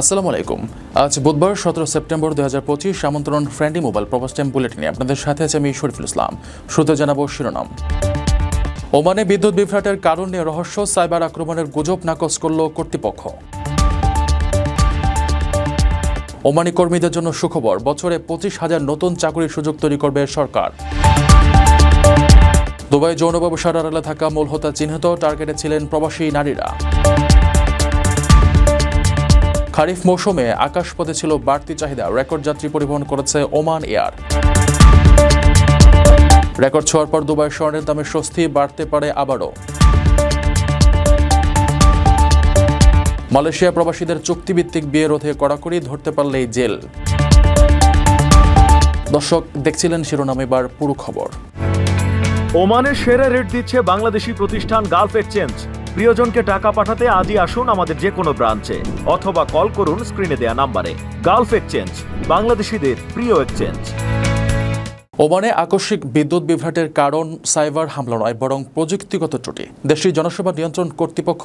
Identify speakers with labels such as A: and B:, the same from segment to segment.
A: আসসালামু আলাইকুম। আজ বুধবার সতেরো সেপ্টেম্বর দুই হাজার পঁচিশ, আমন্ত্রণ ফ্রেন্ডি মোবাইল প্রবাস টাইম বুলেটিনে আপনাদের সাথে আছে আমি শরীফুল ইসলাম। শুরুতে জানাব শিরোনাম। ওমানে বিদ্যুৎ বিভ্রাটের কারণ নিয়ে রহস্য, সাইবার আক্রমণের গুজব নাকচ করল কর্তৃপক্ষ। ওমানি কর্মীদের জন্য সুখবর, বছরে পঁচিশ হাজার নতুন চাকরির সুযোগ তৈরি করবে সরকার। দুবাই যৌন ব্যবসার আড়ালে থাকা মূল হোতা চিহ্নিত, টার্গেটে ছিলেন প্রবাসী নারীরা। খারিফ মৌসুমে আকাশপথে ছিল বাড়তি চাহিদা। রেকর্ড যাত্রী পরিবহন করেছে ওমান এয়ার। রেকর্ড ছোঁয়ার পর দুবাই স্বর্ণের দামে স্বস্তি, বাড়তে পারে আবারও। মালয়েশিয়া প্রবাসীদের চুক্তিভিত্তিক বিয়ে রোধে কড়াকড়ি ধরতে পারলেই জেল। দর্শক, দেখছিলেন শিরোনাম এবার পুরো খবর।
B: ওমানের সেরা রেট দিচ্ছে বাংলাদেশি প্রতিষ্ঠান গালফ এক্সচেঞ্জ। প্রিয়জনকে টাকা পাঠাতে আজই আসুন আমাদের যে কোনো ব্রাঞ্চে, অথবা কল করুন স্ক্রিনে দেয়া নাম্বারে। গালফ এক্সচেঞ্জ, বাংলাদেশিদের প্রিয় এক্সচেঞ্জ।
A: ওমানে আকস্মিক বিদ্যুৎ বিভ্রাটের কারণ সাইবার হামলা নয়, বরং প্রযুক্তিগত ত্রুটি। দেশটির জনসেবা নিয়ন্ত্রণ কর্তৃপক্ষ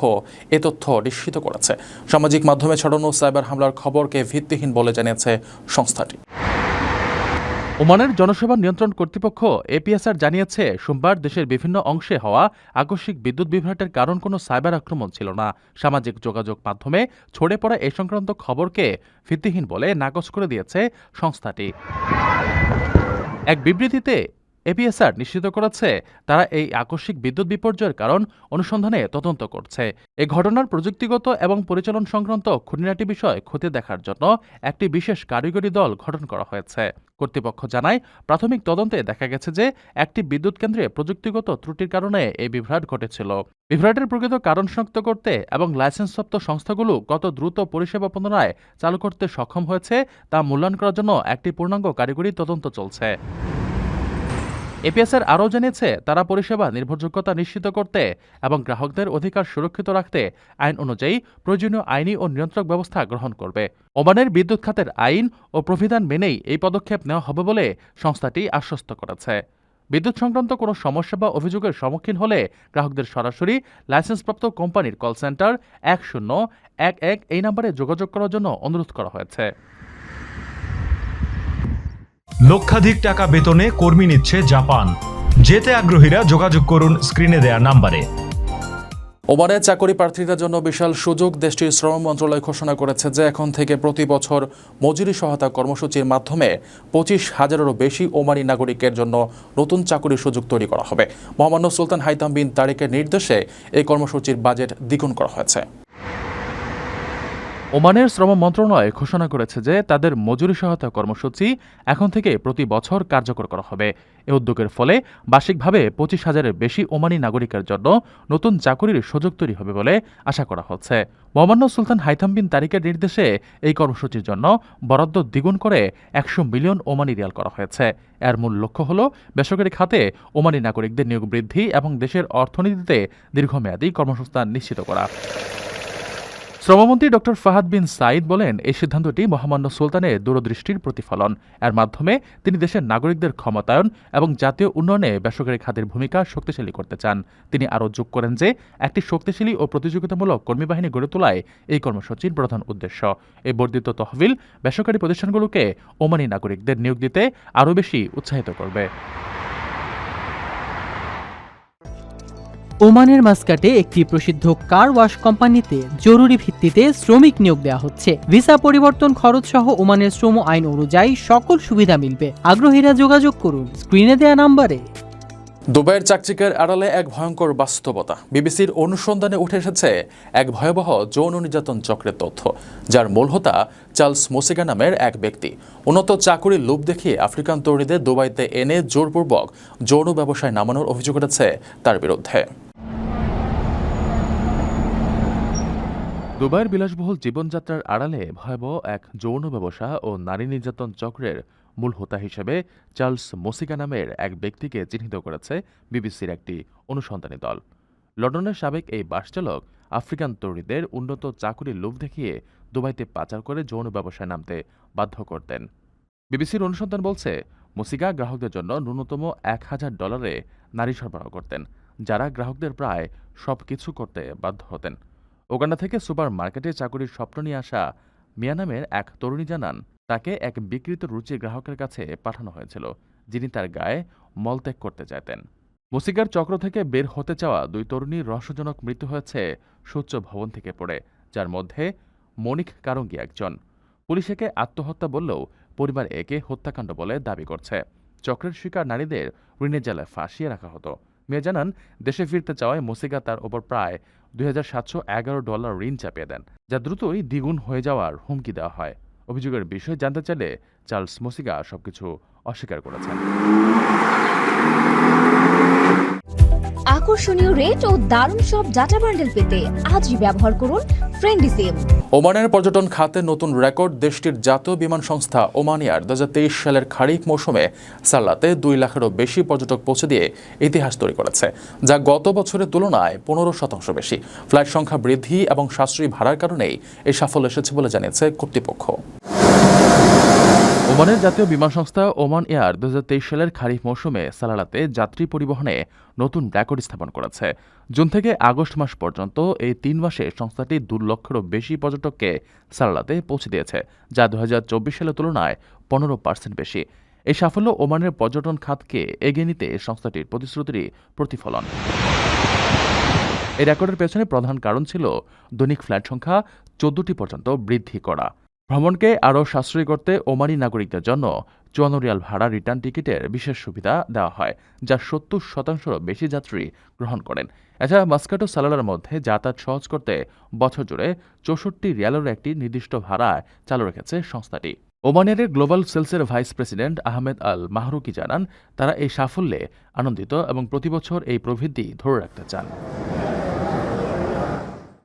A: এ তথ্য নিশ্চিত করেছে। সামাজিক মাধ্যমে ছড়ানো সাইবার হামলার খবরকে ভিত্তিহীন বলে জানিয়েছে সংস্থাটি। ওমানের জনসেবা নিয়ন্ত্রণ কর্তৃপক্ষ এপিএসআর জানিয়েছে, সোমবার দেশের বিভিন্ন অংশে হওয়া আকস্মিক বিদ্যুৎ বিভ্রাটের কারণ কোনো সাইবার আক্রমণ ছিল না। সামাজিক যোগাযোগ মাধ্যমে ছড়ে পড়া এ সংক্রান্ত খবরকে ভিত্তিহীন বলে নাকচ করে দিয়েছে সংস্থাটি। এক বিবৃতিতে এপিএসআর নিশ্চিত করেছে তারা এই আকস্মিক বিদ্যুৎ বিপর্যয়ের কারণ অনুসন্ধানে তদন্ত করছে। এ ঘটনার প্রযুক্তিগত এবং পরিচালন সংক্রান্ত খুঁটিনাটি বিষয় খতিয়ে দেখার জন্য একটি বিশেষ কারিগরি দল গঠন করা হয়েছে। কর্তৃপক্ষ জানায়, প্রাথমিক তদন্তে দেখা গেছে যে একটি বিদ্যুৎ কেন্দ্রে প্রযুক্তিগত ত্রুটির কারণে এই বিভ্রাট ঘটেছিল। বিভ্রাটের প্রকৃত কারণ শনাক্ত করতে এবং লাইসেন্সপ্রাপ্ত সংস্থাগুলো কত দ্রুত পরিষেবা পুনরায় চালু করতে সক্ষম হয়েছে তা মূল্যায়ন করার জন্য একটি পূর্ণাঙ্গ কারিগরি তদন্ত চলছে। এপিএসআর আরও জানিয়েছে, তারা পরিষেবা নির্ভরযোগ্যতা নিশ্চিত করতে এবং গ্রাহকদের অধিকার সুরক্ষিত রাখতে আইন অনুযায়ী প্রয়োজনীয় আইনি ও নিয়ন্ত্রক ব্যবস্থা গ্রহণ করবে। ওমানের বিদ্যুৎ খাতের আইন ও প্রবিধান মেনেই এই পদক্ষেপ নেওয়া হবে বলে সংস্থাটি আশ্বস্ত করেছে। বিদ্যুৎ সংক্রান্ত কোনো সমস্যা বা অভিযোগের সম্মুখীন হলে গ্রাহকদের সরাসরি লাইসেন্সপ্রাপ্ত কোম্পানির কল সেন্টার এক শূন্য এক এক এই নম্বরে যোগাযোগ করার জন্য অনুরোধ করা হয়েছে।
C: লক্ষাধিক টাকা বেতনে কর্মী নিচ্ছে জাপান। যেতে আগ্রহীরা যোগাযোগ করুন স্ক্রিনে দেয়া নাম্বারে।
A: ওমানে চাকরি প্রার্থীদের জন্য বিশাল সুযোগ, দেশটির শ্রম মন্ত্রণালয় ঘোষণা করেছে যে এখন থেকে প্রতি বছর মজুরি সহায়তা কর্মসূচির মাধ্যমে পঁচিশ হাজারেরও বেশি ওমানি নাগরিকের জন্য নতুন চাকরির সুযোগ তৈরি করা হবে। মহামান্য সুলতান হাইতাম বিন তারিকের নির্দেশে এই কর্মসূচির বাজেট দ্বিগুণ করা হয়েছে। ওমানের শ্রম মন্ত্রণালয় ঘোষণা করেছে যে তাদের মজুরি সহায়তা কর্মসূচি এখন থেকে প্রতি বছর কার্যকর করা হবে। এ উদ্যোগের ফলে বার্ষিকভাবে পঁচিশ হাজারের বেশি ওমানি নাগরিকের জন্য নতুন চাকরির সুযোগ তৈরি হবে বলে আশা করা হচ্ছে। মোহাম্মদ সুলতান হাইথাম বিন তারিকের নির্দেশে এই কর্মসূচির জন্য বরাদ্দ দ্বিগুণ করে একশো মিলিয়ন ওমানি রিয়াল করা হয়েছে। এর মূল লক্ষ্য হল বেসরকারি খাতে ওমানি নাগরিকদের নিয়োগ বৃদ্ধি এবং দেশের অর্থনীতিতে দীর্ঘমেয়াদী কর্মসংস্থান নিশ্চিত করা। শ্রমমন্ত্রী ডক্টর ফাহাদ বিন সাইদ বলেন, এই সিদ্ধান্তটি মহামান্য সুলতানের দূরদৃষ্টির প্রতিফলন। এর মাধ্যমে তিনি দেশের নাগরিকদের ক্ষমতায়ন এবং জাতীয় উন্নয়নে বেসরকারি খাতের ভূমিকা শক্তিশালী করতে চান। তিনি আরও যোগ করেন যে, একটি শক্তিশালী ও প্রতিযোগিতামূলক কর্মী বাহিনী গড়ে তোলায় এই কর্মসূচির প্রধান উদ্দেশ্য। এই বর্ধিত তহবিল বেসরকারি প্রতিষ্ঠানগুলোকে ওমানি নাগরিকদের নিয়োগ দিতে আরও বেশি উৎসাহিত করবে।
D: ওমানের মাস্কাটে একটি প্রসিদ্ধ কার ওয়াশ কোম্পানিতে জরুরি ভিত্তিতে শ্রমিক নিয়োগ দেওয়া হচ্ছে। ভিসা পরিবর্তন খরচ সহ ওমানের শ্রম আইন অনুযায়ী সকল সুবিধা মিলবে। আগ্রহীরা যোগাযোগ করুন। স্ক্রিনে দেয়া নাম্বারে।
A: দুবাইয়ের চাকচিকের আড়ালে এক ভয়ঙ্কর বাস্তবতা। বিবিসির অনুসন্ধানে উঠে এসেছে এক ভয়াবহ যৌন নির্যাতন চক্রের তথ্য, যার মূল হোতা চার্লস মোসিগা নামের এক ব্যক্তি। উন্নত চাকুরির লোভ দেখিয়ে আফ্রিকান তরুণীদের দুবাইতে এনে জোরপূর্বক যৌন ব্যবসায় নামানোর অভিযোগ উঠেছে তার বিরুদ্ধে। দুবাইয়ের বিলাসবহুল জীবনযাত্রার আড়ালে ভয়াবহ এক যৌন ব্যবসা ও নারী নির্যাতন চক্রের মূল হোতা হিসেবে চার্লস মোসিকা নামের এক ব্যক্তিকে চিহ্নিত করেছে বিবিসির একটি অনুসন্ধানী দল। লন্ডনের সাবেক এই বাসচালক আফ্রিকান তরুণীদের উন্নত চাকুরির লোভ দেখিয়ে দুবাইতে পাচার করে যৌন ব্যবসায় নামতে বাধ্য করতেন। বিবিসির অনুসন্ধান বলছে, মুসিকা গ্রাহকদের জন্য ন্যূনতম এক হাজার ডলারে নারী সরবরাহ করতেন, যারা গ্রাহকদের প্রায় সব কিছু করতে বাধ্য হতেন। ওগান্ডা থেকে সুপার মার্কেটে চাকুরির স্বপ্ন নিয়ে আসা মিয়া নামের এক তরুণী জানান, তাকে এক বিকৃত রুচি গ্রাহকের কাছে পাঠানো হয়েছিল, যিনি তার গায়ে মলত্যাগ করতে চাইতেন। মুসিকার চক্র থেকে বের হতে চাওয়া দুই তরুণীর রহস্যজনক মৃত্যু হয়েছে সূচ্চ ভবন থেকে পড়ে, যার মধ্যে মনিক কারঙ্গি একজন। পুলিশ একে আত্মহত্যা বললেও পরিবার একে হত্যাকাণ্ড বলে দাবি করছে। চক্রের শিকার নারীদের ঋণের জালে ফাঁসিয়ে রাখা হতো। মেয়ে জানান, দেশে ফিরতে চাওয়ায় মোসেগা তার ওপর প্রায় দুই হাজার সাতশো এগারো ডলার ঋণ চাপিয়ে দেন, যা দ্রুতই দ্বিগুণ হয়ে যাওয়ার হুমকি দেওয়া হয়। অভিযোগের বিষয়ে জানতে চাইলে চার্লস মোসিকা সবকিছু অস্বীকার করেছেন।
E: আকর্ষণীয় রেট ও দারুণ সব ডাটা বান্ডেল পেতে আজই ব্যবহার করুন ফ্রেন্ডি সিম
F: ওমানের পর্যটন খাতে নতুন রেকর্ড দেশটির জাতীয় বিমান সংস্থা ওমান এয়ার দু সালের খারিফ মৌসুমে সাল্লাতে দুই লাখেরও বেশি পর্যটক পৌঁছে দিয়ে ইতিহাস তৈরি করেছে, যা গত বছরের তুলনায় পনেরো শতাংশ বেশি। ফ্লাইট সংখ্যা বৃদ্ধি এবং সাশ্রয়ী ভাড়ার কারণেই এই সাফল্য এসেছে বলে জানিয়েছে কর্তৃপক্ষ।
A: ওমানের জাতীয় বিমান সংস্থা ওমান এয়ার দু হাজার তেইশ সালের খারিফ মৌসুমে সালালাতে যাত্রী পরিবহনে নতুন রেকর্ড স্থাপন করেছে। জুন থেকে আগস্ট মাস পর্যন্ত এই তিন মাসে সংস্থাটি দু লক্ষেরও বেশি পর্যটককে সালালাতে পৌঁছে দিয়েছে, যা দুহাজার চব্বিশ সালের তুলনায় পনেরো পার্সেন্ট বেশি। এই সাফল্য ওমানের পর্যটন খাতকে এগিয়ে নিতে সংস্থাটির প্রতিশ্রুতিরই প্রতিফলন। এই রেকর্ডের পেছনে প্রধান কারণ ছিল দৈনিক ফ্ল্যাট সংখ্যা চোদ্দটি পর্যন্ত বৃদ্ধি করা। ভ্রমণকে আরও সাশ্রয়ী করতে ওমানি নাগরিকদের জন্য চুয়ান্ন রিয়াল ভাড়া রিটার্ন টিকিটের বিশেষ সুবিধা দেওয়া হয়, যা সত্তর শতাংশেরও বেশি যাত্রী গ্রহণ করেন। এছাড়া মাস্কাটো সালালার মধ্যে যাতায়াত সহজ করতে বছর জুড়ে চৌষট্টি রিয়ালের একটি নির্দিষ্ট ভাড়ায় চালু রেখেছে সংস্থাটি। ওমানের global সেলসের vice president Ahmed Al Mahrouqi জানান, তারা এই সাফল্যে আনন্দিত এবং প্রতিবছর এই প্রবৃদ্ধি ধরে রাখতে চান।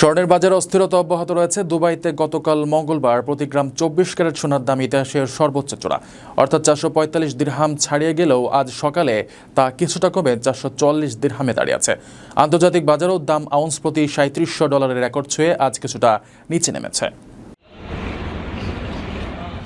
F: স্বর্ণের বাজারে অস্থিরতা অব্যাহত রয়েছে। দুবাইতে গতকাল মঙ্গলবার প্রতি গ্রাম চব্বিশ ক্যারেট সোনার দাম ইতিহাসের সর্বোচ্চ চূড়া। অর্থাৎ চারশো পঁয়তাল্লিশ দীর্হাম ছাড়িয়ে গেলেও আজ সকালে তা কিছুটা কমে চারশো চল্লিশ দিরহামে দাঁড়িয়েছে আন্তর্জাতিক বাজারেও দাম আউন্স প্রতি সাঁত্রিশশো ডলারের রেকর্ড ছুঁয়ে আজ কিছুটা নিচে নেমেছে।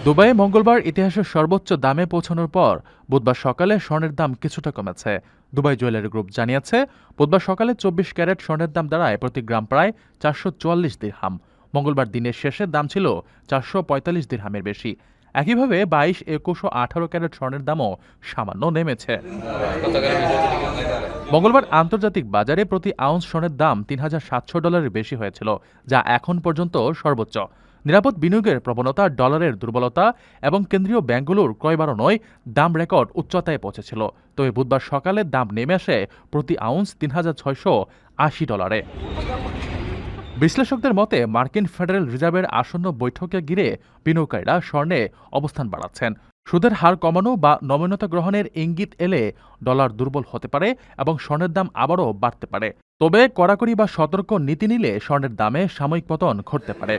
A: দুবাইয়ে মঙ্গলবার ইতিহাসের সর্বোচ্চ দামে পৌঁছানোর পর বুধবার সকালে স্বর্ণের দাম কিছুটা কমেছে। দুবাই জুয়েলারি গ্রুপ জানিয়েছে, বুধবার সকালে চব্বিশ ক্যারেট স্বর্ণের দাম দাঁড়ায় প্রতি গ্রাম প্রায় চারশো চুয়াল্লিশ দিরহাম। মঙ্গলবার দিনের শেষে দাম ছিল চারশো পঁয়তাল্লিশ দিরহামের বেশি। একইভাবে বাইশ, একুশ ও আঠারো ক্যারেট স্বর্ণের দামও সামান্য নেমেছে। মঙ্গলবার আন্তর্জাতিক বাজারে প্রতি আউন্স স্বর্ণের দাম তিন হাজার সাতশো ডলারের বেশি হয়েছিল, যা এখন পর্যন্ত সর্বোচ্চ। নিরাপদ বিনিয়োগের প্রবণতা, ডলারের দুর্বলতা এবং কেন্দ্রীয় ব্যাংকগুলোর ক্রয় নয় দাম রেকর্ড উচ্চতায় পৌঁছেছিল। তবে বুধবার সকালে দাম নেমে আসে প্রতি আউন্স তিন হাজার ছয়শো আশি ডলারে। বিশ্লেষকদের মতে, মার্কিন ফেডারেল রিজার্ভের আসন্ন বৈঠকে ঘিরে বিনিয়োগকারীরা স্বর্ণে অবস্থান বাড়াচ্ছেন। সুদের হার কমানো বা নমনীয়তা গ্রহণের ইঙ্গিত এলে ডলার দুর্বল হতে পারে এবং স্বর্ণের দাম আবারও বাড়তে পারে। তবে কড়াকড়ি বা সতর্ক নীতি নিলে স্বর্ণের দামে সাময়িক পতন ঘটতে পারে।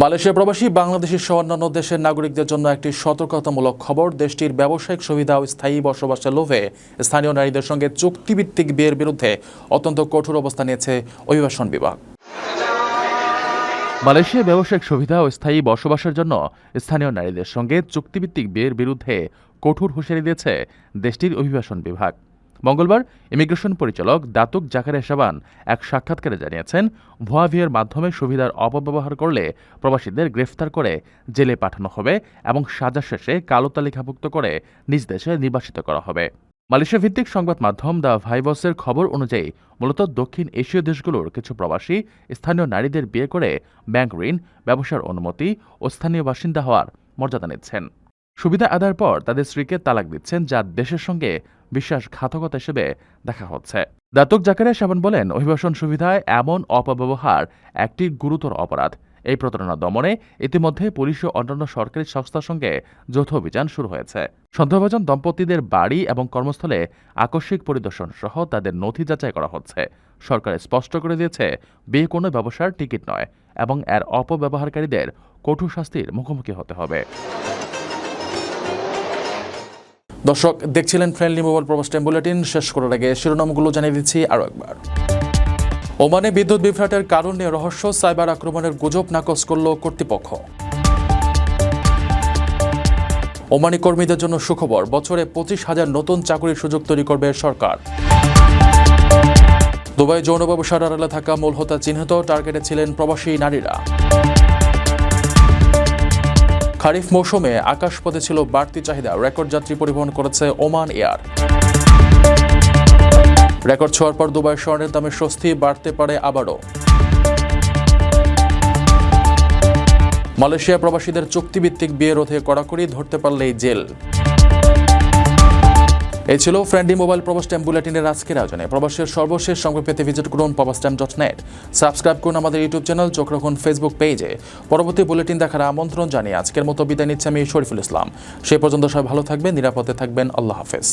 F: মালয়েশিয়া প্রবাসী বাংলাদেশের সহ অন্যান্য দেশের নাগরিকদের জন্য একটি সতর্কতামূলক খবর, দেশটির ব্যবসায়িক সুবিধা ও স্থায়ী বসবাসের লোভে স্থানীয় নারীদের সঙ্গে চুক্তিভিত্তিক বিয়ের বিরুদ্ধে অত্যন্ত কঠোর অবস্থা নিয়েছে অভিবাসন বিভাগ।
A: মালয়েশিয়া ব্যবসায়িক সুবিধা ও স্থায়ী বসবাসের জন্য স্থানীয় নারীদের সঙ্গে চুক্তিভিত্তিক বিয়ের বিরুদ্ধে কঠোর হুঁশিয়ারি দিয়েছে দেশটির অভিবাসন বিভাগ। মঙ্গলবার ইমিগ্রেশন পরিচালক দাতুক জাকারিয়া সাবান এক সাক্ষাৎকারে জানিয়েছেন, ভুয়া বিয়ের মাধ্যমে সুবিধার অপব্যবহার করলে প্রবাসীদের গ্রেফতার করে জেলে পাঠানো হবে এবং সাজা শেষে কালো তালিকাভুক্ত করে নিজ দেশে নির্বাসিত করা হবে। মালয়েশিয়া ভিত্তিক সংবাদ মাধ্যম দ্য ভাইবসের খবর অনুযায়ী, মূলত দক্ষিণ এশীয় দেশগুলোর কিছু প্রবাসী স্থানীয় নারীদের বিয়ে করে ব্যাংক ঋণ, ব্যবসার অনুমতি ও স্থানীয় বাসিন্দা হওয়ার মর্যাদা নিচ্ছেন। সুবিধা আদায়ের পর তাদের স্ত্রীকে তালাক দিচ্ছেন, যা দেশের সঙ্গে বিশ্বাসঘাতকতা হিসেবে দেখা হচ্ছে। দাতুক জাকারিয়া সাবান বলেন, অভিবাসন সুবিধায় এমন অপব্যবহার একটি গুরুতর অপরাধ। এই প্রতারণা দমনে ইতিমধ্যে পুলিশ ও অন্যান্য সরকারি সংস্থার সঙ্গে যৌথ অভিযান শুরু হয়েছে। সন্দেহভাজন দম্পতিদের বাড়ি এবং কর্মস্থলে আকস্মিক পরিদর্শন সহ তাদের নথি যাচাই করা হচ্ছে। সরকার স্পষ্ট করে দিয়েছে, বিয়ে কোনো ব্যবসার টিকিট নয় এবং এর অপব্যবহারকারীদের কঠোর শাস্তির মুখোমুখি হতে হবে।
F: দর্শক, দেখছিলেন ফ্রেন্ডলি মোবাইল প্রবাস টাইম বুলেটিন শেষ করার আগে শিরোনামগুলো জানিয়ে দিচ্ছি আরও একবার। ওমানে বিদ্যুৎ বিভ্রাটের কারণ রহস্য, সাইবার আক্রমণের গুজব নাকচ করল কর্তৃপক্ষ। ওমানি কর্মীদের জন্য সুখবর, বছরে পঁচিশ হাজার নতুন চাকরির সুযোগ তৈরি করবে সরকার। দুবাই যৌন ব্যবসার আড়ালে থাকা মূল হোতা চিহ্নিত, টার্গেটে ছিলেন প্রবাসী নারীরা। খারিফ মৌসুমে আকাশপথে ছিল বাড়তি চাহিদা, রেকর্ড যাত্রী পরিবহন করেছে ওমান এয়ার। রেকর্ড ছোঁয়ার পর দুবাই স্বর্ণের দামে স্বস্তি বাড়তে পারে আবারও। মালয়েশিয়া প্রবাসীদের চুক্তিভিত্তিক বিয়ে রোধে কড়াকড়ি ধরতে পারলেই জেল। এই ছিল ফ্রেন্ডলি মোবাইল প্রবাস বুলেটিনের আজকের আয়োজনে। প্রবাসের সর্বশেষ সংবাদ পেতে ভিজিট করুন প্রবাস ট্যাম ডট নেট সাবস্ক্রাইব করুন আমাদের ইউটিউব চ্যানেল, চোখ রাখুন ফেসবুক পেজে। পরবর্তী বুলেটিন দেখার আমন্ত্রণ জানিয়ে আজকের মতো বিদায় নিচ্ছে আমি শরীফুল ইসলাম। সে পর্যন্ত সবাই ভালো থাকবেন, নিরাপদে থাকবেন। আল্লাহ হাফেজ।